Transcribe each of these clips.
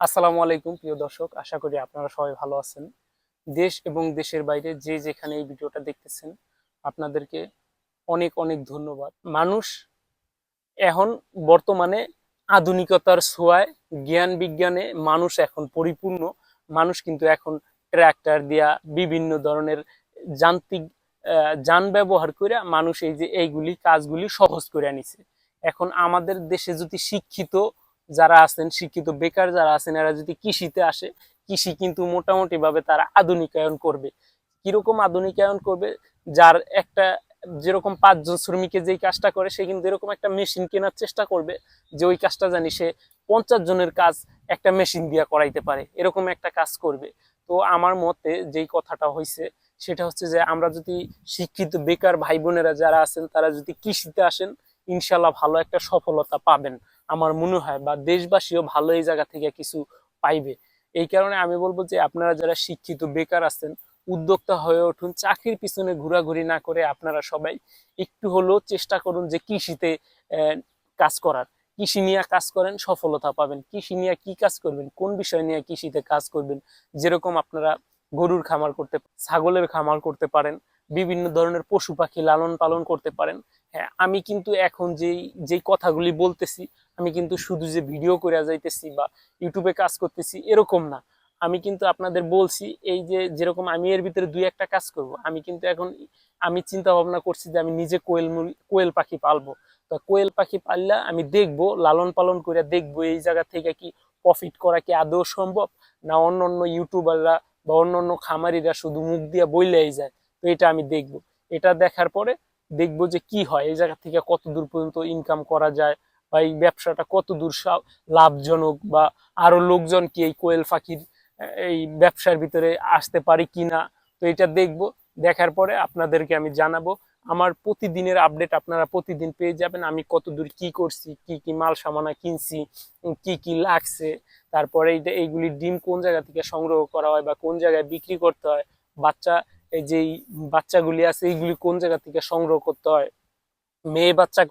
আসসালামু আলাইকুম, প্রিয় দর্শক। আশা করি আপনারা সবাই ভালো আছেন। দেশ এবং দেশের বাইরে যে যেখানে এই ভিডিওটা দেখতেছেন, আপনাদেরকে অনেক অনেক ধন্যবাদ। মানুষ এখন বর্তমানে আধুনিকতার ছোঁয়ায়, জ্ঞান বিজ্ঞানে মানুষ এখন পরিপূর্ণ। মানুষ কিন্তু এখন ট্র্যাক্টর দিয়া বিভিন্ন ধরনের যান্ত্রিক যান ব্যবহার করে মানুষ এই যে এইগুলি কাজগুলি সহজ করে আনিছে এখন আমাদের দেশে যদি শিক্ষিত যারা আছেন, শিক্ষিত বেকার যারা আছেন, এরা যদি কৃষিতে আসে, কৃষি কিন্তু মোটামুটি ভাবে তারা আধুনিকায়ন করবে। কীরকম আধুনিকায়ন করবে? যার একটা যেরকম পাঁচজন শ্রমিকে যেই কাজটা করে, সে কিন্তু এরকম একটা মেশিন কেনার চেষ্টা করবে যে ওই কাজটা জানি সে পঞ্চাশ জনের কাজ একটা মেশিন দিয়ে করাইতে পারে। এরকম একটা কাজ করবে। তো আমার মতে যেই কথাটা হয়েছে সেটা হচ্ছে যে আমরা যদি শিক্ষিত বেকার ভাই বোনেরা যারা আছেন, তারা যদি কৃষিতে আসেন ইনশাল্লাহ ভালো একটা সফলতা পাবেন। আমার মনে হয় বা দেশবাসীও ভালো এই জায়গা থেকে কিছু পাইবে। এই কারণে আমি বলব যে আপনারা যারা শিক্ষিত, বেকার আছেন, উদ্যোক্তা হয়ে উঠুন, চাকরির পিছনে ঘোরাঘুরি না করে আপনারা সবাই একটু হলেও চেষ্টা করুন যে কৃষিতে কাজ করার। কৃষি নিয়ে কাজ করেন, সফলতা পাবেন। কৃষি নিয়ে কি কাজ করবেন? কোন বিষয় নিয়ে কৃষিতে কাজ করবেন? যেরকম আপনারা গরুর খামার করতে, ছাগলের খামার করতে পারেন, বিভিন্ন ধরনের পশু পাখি লালন পালন করতে পারেন। হ্যাঁ আমি কিন্তু এখন যেই যেই কথাগুলি বলতেছি, আমি কিন্তু শুধু যে ভিডিও করে যাইতেছি বা ইউটিউবে কাজ করতেছি এরকম না। আমি কিন্তু আপনাদের বলছি, এই যে যেরকম আমি এর ভিতরে দুই একটা কাজ করব। আমি কিন্তু এখন, আমি চিন্তা ভাবনা করছি যে আমি নিজে কোয়েল কোয়েল পাখি পালবো। তো কোয়েল পাখি পাললে আমি দেখব, লালন পালন করে দেখব এই জায়গা থেকে কি প্রফিট করা কি আদৌ সম্ভব? না অন্য অন্য ইউটিউবাররা বা অন্য অন্য খামারিরা শুধু মুখ দিয়ে বইলেই যায়, তো এটা আমি দেখব। এটা দেখার পরে দেখব যে কি হয়, এই জায়গা থেকে কত দূর পর্যন্ত ইনকাম করা যায় বা এই ব্যবসাটা কত দূর লাভজনক বা আরও লোকজন কি এই কোয়েল ফাঁকির এই ব্যবসার ভিতরে আসতে পারে কিনা, তো এটা দেখব। দেখার পরে আপনাদেরকে আমি জানাব আমার প্রতিদিনের আপডেট আপনারা প্রতিদিন পেয়ে যাবেন। আমি কত দূর কি করছি, কি কি মাল সামানা কিনছি কি কি লাগছে, তারপরে এইটা, এইগুলি ডিম কোন জায়গা থেকে সংগ্রহ করা হয় বা কোন জায়গায় বিক্রি করতে হয়, বাচ্চা, এই যে বাচ্চাগুলি আছে, এইগুলি কোন জায়গা থেকে সংগ্রহ করতে হয়, মেয়ে বাচ্চা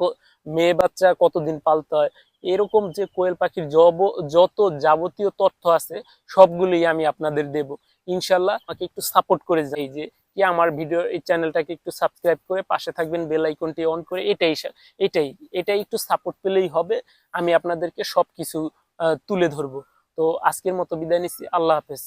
মেয়ে বাচ্চা কতদিন পালতে হয়, এরকম যে কোয়েল পাখির জব যত যাবতীয় তথ্য আছে, সবগুলোই আমি আপনাদের দেব। ইনশাল্লাহ আমাকে একটু সাপোর্ট করে যাই যে কি আমার ভিডিও এই চ্যানেলটাকে একটু সাবস্ক্রাইব করে পাশে থাকবেন বেল আইকনটি অন করে, এটাই এটাই এটাই একটু সাপোর্ট পেলেই হবে, আমি আপনাদেরকে সব কিছু তুলে ধরবো। তো আজকের মতো বিদায় নিচ্ছি, আল্লাহ হাফেজ।